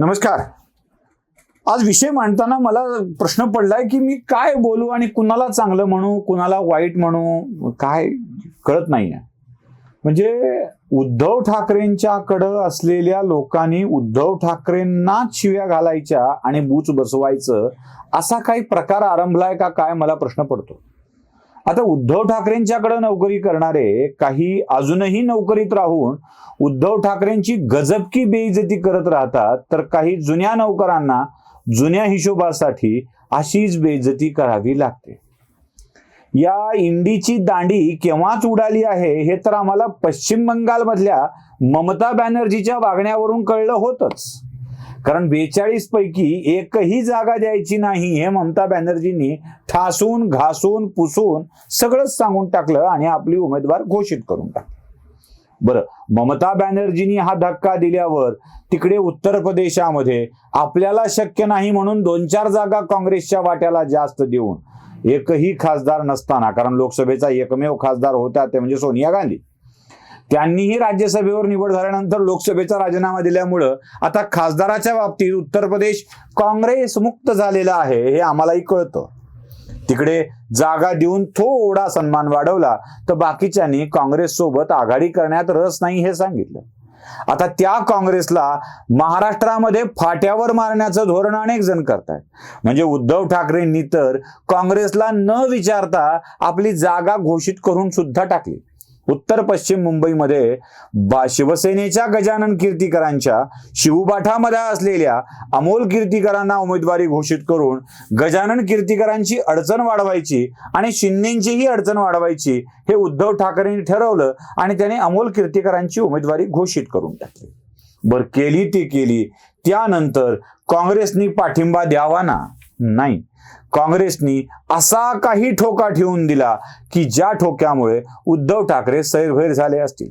नमस्कार. आज विषय मांडताना मला प्रश्न पडलाय की मी काय बोलू आणि कुणाला चांगलं म्हणू कुणाला वाईट म्हणू काय कळत नाहीये. म्हणजे उद्धव ठाकरेंच्याकडं असलेल्या लोकांनी उद्धव ठाकरेंना शिव्या घालायच्या आणि बूच बसवायचं असा काही प्रकार आरंभलाय का काय मला प्रश्न पडतो. आता उद्धव ठाकरेंच्याकडे नोकरी करणारे काही अजूनही नोकरीत राहून उद्धव ठाकरेंची गजबकी बेइज्जती करत राहतात तर काही जुन्या नौकरांना जुन्या हिशोबासाठी अशीच बेइज्जती करावी लागते. या इंडीची दांडी केव्हाच उडाली आहे हे तर आम्हाला पश्चिम बंगालमधल्या ममता बॅनर्जीच्या वागण्यावरून कळलं होतच. कारण बेचाळीस पैकी एकही जागा द्यायची नाही हे ममता बॅनर्जींनी ठासून घासून पुसून सगळंच सांगून टाकलं आणि आपली उमेदवार घोषित करून टाकली. बरं ममता बॅनर्जींनी हा धक्का दिल्यावर तिकडे उत्तर प्रदेशामध्ये आपल्याला शक्य नाही म्हणून दोन चार जागा काँग्रेसच्या वाट्याला जास्त देऊन एकही खासदार नसताना कारण लोकसभेचा एकमेव खासदार होता ते म्हणजे सोनिया गांधी. त्यांनीही राज्यसभेवर निवड झाल्यानंतर लोकसभेचा राजीनामा दिल्यामुळं आता खासदाराच्या बाबतीत उत्तर प्रदेश काँग्रेस मुक्त झालेला आहे हे आम्हालाही कळतं. तिकडे जागा देऊन थोडा सन्मान वाढवला तर बाकीच्यांनी काँग्रेस सोबत आघाडी करण्यात रस नाही हे सांगितलं. आता त्या काँग्रेसला महाराष्ट्रामध्ये फाट्यावर मारण्याचं धोरण अनेक जण करतायत. म्हणजे उद्धव ठाकरेंनी तर काँग्रेसला न विचारता आपली जागा घोषित करून सुद्धा टाकली. उत्तर पश्चिम मुंबईमध्ये बा शिवसेनेच्या गजानन कीर्तीकरांच्या शिवबाठामध्ये असलेल्या अमोल कीर्तीकरांना उमेदवारी घोषित करून गजानन कीर्तीकरांची अडचण वाढवायची आणि शिंदेंचीही अडचण वाढवायची हे उद्धव ठाकरेंनी ठरवलं आणि त्याने अमोल कीर्तीकरांची उमेदवारी घोषित करून टाकली. बर केली ती केली. त्यानंतर काँग्रेसनी पाठिंबा द्यावा ना? नाही. काँग्रेसनी असा काही ठोका ठेवून दिला की ज्या ठोक्यामुळे उद्धव ठाकरे सैरभैर झाले असतील.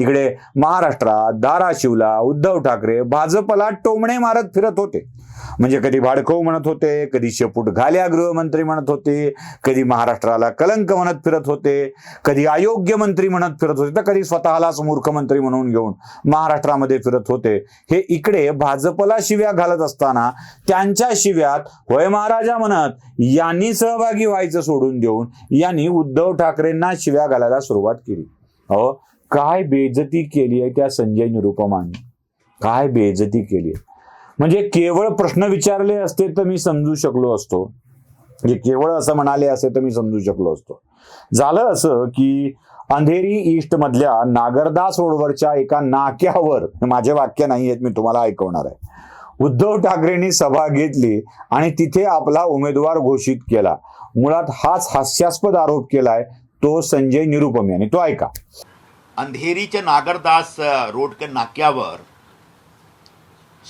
इकडे महाराष्ट्रात धाराशिवला उद्धव ठाकरे भाजपला टोमणे मारत फिरत होते. म्हणजे कधी भाडखव म्हणत होते कधी शेपूट घाल्या गृहमंत्री म्हणत होते कधी महाराष्ट्राला कलंक म्हणत फिरत होते कधी अयोग्य मंत्री म्हणत फिरत होते तर कधी स्वतःलाच मूर्खमंत्री म्हणून घेऊन महाराष्ट्रामध्ये फिरत होते. हे इकडे भाजपला शिव्या घालत असताना त्यांच्या शिव्यात होय महाराजा म्हणत यांनी सहभागी व्हायचं सोडून देऊन यांनी उद्धव ठाकरेंना शिव्या घालायला सुरुवात केली. अहो काय बेइज्जती केली आहे त्या संजय निरुपमाने. काय बेइज्जती केली आहे. म्हणजे केवळ प्रश्न विचारले असते तर मी समजू शकलो असतो. म्हणजे केवळ असं म्हणाले असते तर मी समजू शकलो असतो. झालं असं की अंधेरी ईस्ट मधल्या नागरदास रोडवरच्या एका नाक्यावर माझे वाक्य नाही आहेत मी तुम्हाला ऐकवणार आहे. उद्धव ठाकरेंनी सभा घेतली आणि तिथे आपला उमेदवार घोषित केला. मुळात हाच हास्यास्पद आरोप केलाय तो संजय निरुपम यांनी. तो ऐका. अंधेरीच्या नागरदास अ, रोड के नाक्यावर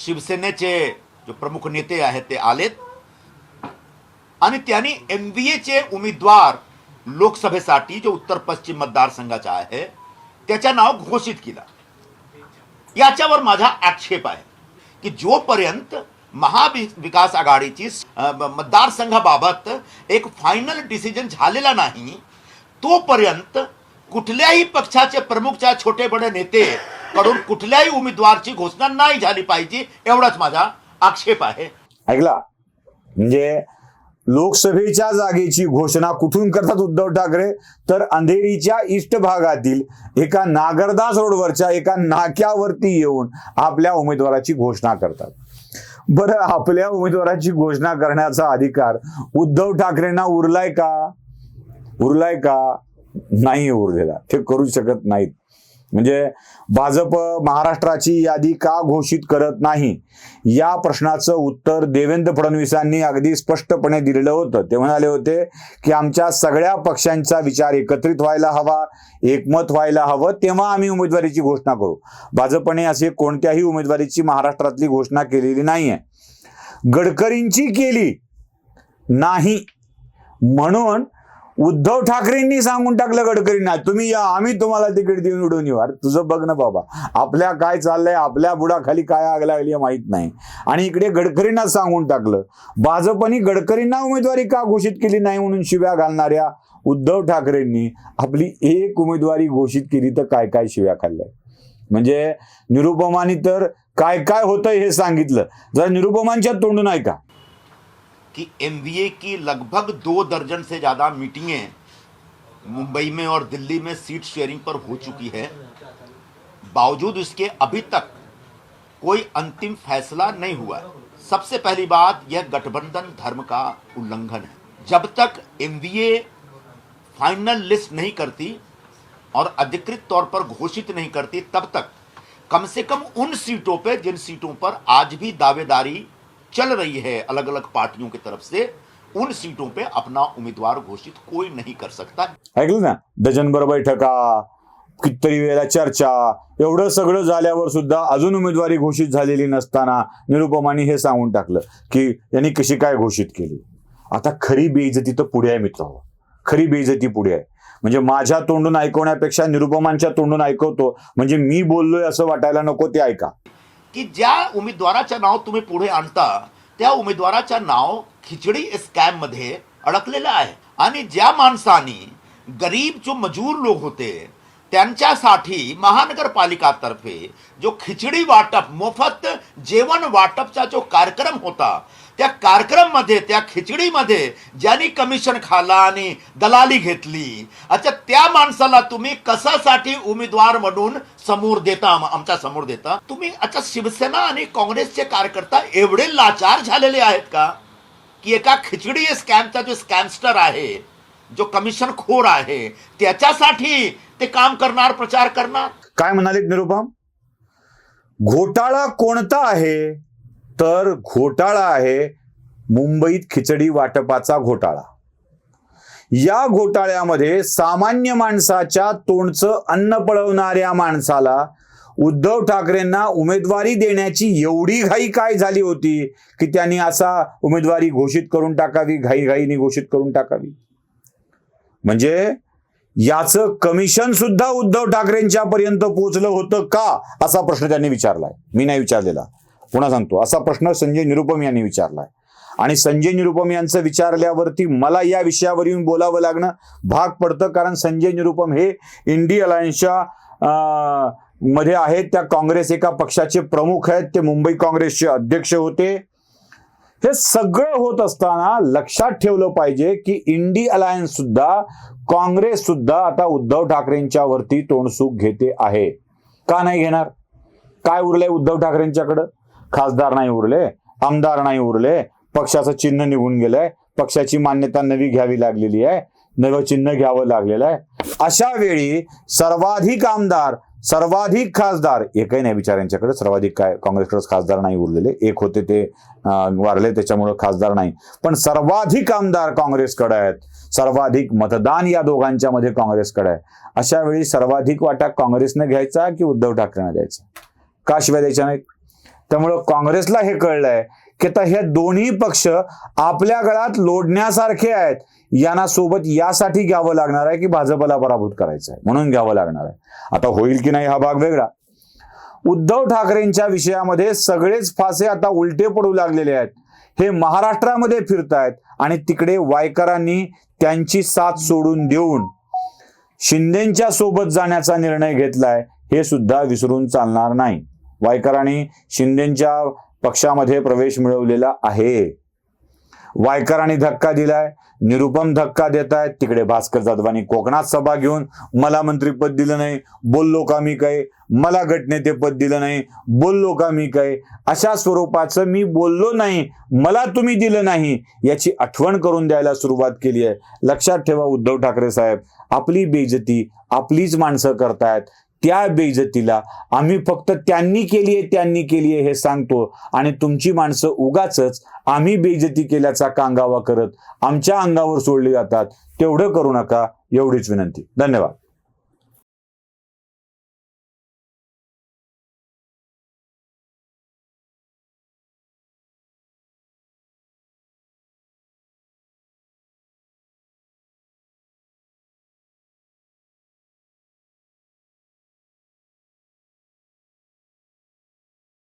शिवसेनेचे जो प्रमुख नेते आहेत ते आलेत. आणि त्यांनी एम बी एचे उमेदवार लोकसभेसाठी जो उत्तर पश्चिम मतदारसंघाचा आहे त्याच्या नाव घोषित केलं. याच्यावर माझा आक्षेप आहे की जोपर्यंत महाविकास आघाडीची मतदारसंघाबाबत एक फायनल डिसिजन झालेला नाही तोपर्यंत कुठल्याही पक्षाचे प्रमुखच्या छोटे बडे नेते कडून कुठल्याही उमेदवारची घोषणा नाही झाली पाहिजे एवढाच माझा आक्षेप आहे. ऐकला? म्हणजे लोकसभेच्या जागेची घोषणा कुठून करतात उद्धव ठाकरे? तर अंधेरीच्या इष्ट भागातील एका नागरदास रोडवरच्या एका नाक्यावरती येऊन आपल्या उमेदवाराची घोषणा करतात. बरं आपल्या उमेदवाराची घोषणा करण्याचा अधिकार उद्धव ठाकरेंना उरलाय का? उरलाय का? नाही उरलेला. ते करू शकत नाहीत. म्हणजे भाजप महाराष्ट्राची यादी का घोषित करत नाही? या प्रश्नाचं उत्तर देवेंद्र फडणवीसांनी अगदी स्पष्टपणे दिलेलं होतं. ते म्हणाले होते की आमच्या सगळ्या पक्षांचा विचार एकत्रित व्हायला हवा एकमत व्हायला हवं तेव्हा आम्ही उमेदवारीची घोषणा करू. भाजपने असे कोणत्याही उमेदवारीची महाराष्ट्रातली घोषणा केलेली नाहीये. गडकरींची केली नाही म्हणून उद्धव ठाकरेंनी सांगून टाकलं गडकरींना तुम्ही या आम्ही तुम्हाला तिकीट देऊन उडून येऊ. अरे तुझं बघ ना बाबा आपल्या काय चाललंय आपल्या बुडाखाली काय आग लागली माहीत नाही. आणि इकडे गडकरींना सांगून टाकलं भाजपनी गडकरींना उमेदवारी का घोषित केली नाही म्हणून शिव्या घालणाऱ्या उद्धव ठाकरेंनी आपली एक उमेदवारी घोषित केली तर काय काय शिव्या खाल्ल्या? म्हणजे निरुपमानी तर काय काय होतंय हे सांगितलं. जरा निरुपमांच्या तोंडून ऐका. कि एमवीए की लगभग दो दर्जन से ज़्यादा मीटिंगें मुंबई में और दिल्ली में सीट शेयरिंग पर हो चुकी है। बावजूद इसके अभी तक कोई अंतिम फैसला नहीं हुआ सबसे पहली बात, यह गठबंधन धर्म का उल्लंघन है। जब तक एमवीए फाइनल लिस्ट नहीं करती और अधिकृत तौर पर घोषित नहीं करती, तब तक कम से कम उन सीटों पर जिन सीटों पर आज भी दावेदारी चल रही है अलग अलग पार्टियों की तरफ से उन सीटों पे अपना उम्मीदवार घोषित कोई नहीं कर सकता। ऐकलं ना? डझनभर बैठका कितीतरी वेळेला चर्चा एवढं सगळं झाल्यावर सुद्धा अजून उमेदवारी घोषित झालेली नसताना निरुपमाने हे सांगून टाकलं की यांनी कशी काय घोषित केली? आता खरी बेइज्जती तर पुढे आहे मित्र खरी बेइज्जती पुढे आहे. म्हणजे माझ्या तोंडून ऐकवण्यापेक्षा निरुपमांच्या तोंडून ऐकवतो. म्हणजे मी बोललोय असं वाटायला नको ते ऐका. की ज्या उमेदवाराचं नाव तुम्ही पुढे आणता त्या उमेदवाराचं नाव खिचडी स्कॅममध्ये अडकलेलं आहे. आणि ज्या माणसानी गरीब जो मजूर लोक होते त्यांच्यासाठी महानगरपालिकातर्फे जो खिचडी वाटप मोफत जेवण वाटपचा जो कार्यक्रम होता त्या कार्यक्रममध्ये त्या खिचडीमध्ये ज्यांनी कमिशन खाला आणि दलाली घेतली अच्छा त्या माणसाला तुम्ही कशासाठी उमेदवार म्हणून समोर देता आमच्यासमोर देता? तुम्ही अच्छा शिवसेना आणि काँग्रेसचे कार्यकर्ता एवढे लाचार झालेले आहेत का? की एका खिचडी स्कॅमचा जो स्कॅमस्टर आहे जो कमिशन खोर आहे त्याच्यासाठी ते काम करणार प्रचार करणार? काय म्हणाले निरुपम? घोटाळा कोणता आहे? तर घोटाळा आहे मुंबईत खिचडी वाटपाचा घोटाळा. या घोटाळ्यामध्ये सामान्य माणसाच्या तोंडचं अन्न पळवणाऱ्या माणसाला उद्धव ठाकरेंना उमेदवारी देण्याची एवढी घाई काय झाली होती की त्यांनी असा उमेदवारी घोषित करून टाकावी घाई घाईने घोषित करून टाकावी? म्हणजे याचं कमिशन सुद्धा उद्धव ठाकरेंच्या पर्यंत पोहोचलं होतं का असा प्रश्न त्यांनी विचारलाय. मी नाही विचारलेला. पुन्हा सांगतो. असा प्रश्न संजय निरुपम यांनी विचारलाय. आणि संजय निरुपम यांचं विचारल्यावरती मला या विषयावर येऊन बोलावं लागणं भाग पडतं. कारण संजय निरुपम हे इंडी अलायन्सच्या अं, मध्ये आहेत. त्या काँग्रेस एका पक्षाचे प्रमुख आहेत. ते मुंबई काँग्रेसचे अध्यक्ष होते. हे सगळं होत असताना लक्षात ठेवलं पाहिजे की इंडी अलायन्स सुद्धा काँग्रेस सुद्धा आता उद्धव ठाकरेंच्या वरती तोंडसूक घेते आहे. का नाही घेणार? काय उरलंय उद्धव ठाकरेंच्याकडं? खासदार नाही उरले आमदार नाही उरले पक्षाचं चिन्ह निघून गेलंय पक्षाची मान्यता नवी घ्यावी लागलेली आहे नवं चिन्ह घ्यावं लागलेलं आहे. अशा वेळी सर्वाधिक आमदार सर्वाधिक खासदार एकही नाही बिचाऱ्यांच्याकडे सर्वाधिक काय काँग्रेसकडे खासदार नाही उरलेले एक होते ते वारले त्याच्यामुळं खासदार नाही. पण सर्वाधिक आमदार काँग्रेसकडे आहेत सर्वाधिक मतदान या दोघांच्या मध्ये काँग्रेसकडे आहे. अशा वेळी सर्वाधिक वाटा काँग्रेसनं घ्यायचा की उद्धव ठाकरेंना द्यायचा? का शिवाय द्यायच्या नाही? त्यामुळं काँग्रेसला हे कळलंय की आता हे दोन्ही पक्ष आपल्या गळात लोडण्यासारखे आहेत. यांना सोबत यासाठी घ्यावं लागणार आहे की भाजपला पराभूत करायचं आहे म्हणून घ्यावं लागणार आहे. आता होईल की नाही हा भाग वेगळा. उद्धव ठाकरेंच्या विषयामध्ये सगळेच फासे आता उलटे पडू लागलेले आहेत. हे महाराष्ट्रामध्ये फिरतायत आणि तिकडे वायकरांनी त्यांची साथ सोडून देऊन शिंदेच्या सोबत जाण्याचा निर्णय घेतलाय हे सुद्धा विसरून चालणार नाही. वायकरांनी शिंदेच्या पक्षामध्ये प्रवेश मिळवलेला आहे. वायकरांनी धक्का दिलाय. निरुपम धक्का देत आहेत तिकडे भास्कर जाधवांनी कोकणात सभा घेऊन मला मंत्रीपद दिलं नाही बोललो का मी काय? मला गटनेतेपद दिलं नाही बोललो का मी काय? अशा स्वरूपाचं मी बोललो नाही मला तुम्ही दिलं नाही याची आठवण करून द्यायला सुरुवात केली आहे. लक्षात ठेवा उद्धव ठाकरे साहेब आपली बेइज्जती आपलीच माणसं करतायत. त्या बेइज्जतीला आम्ही फक्त त्यांनी केली आहे त्यांनी केली आहे हे सांगतो. आणि तुमची माणसं उगाच आम्ही बेइज्जती केल्याचा कांगावा करत आमच्या अंगावर सोडली जातात. तेवढं करू नका एवढीच विनंती. धन्यवाद.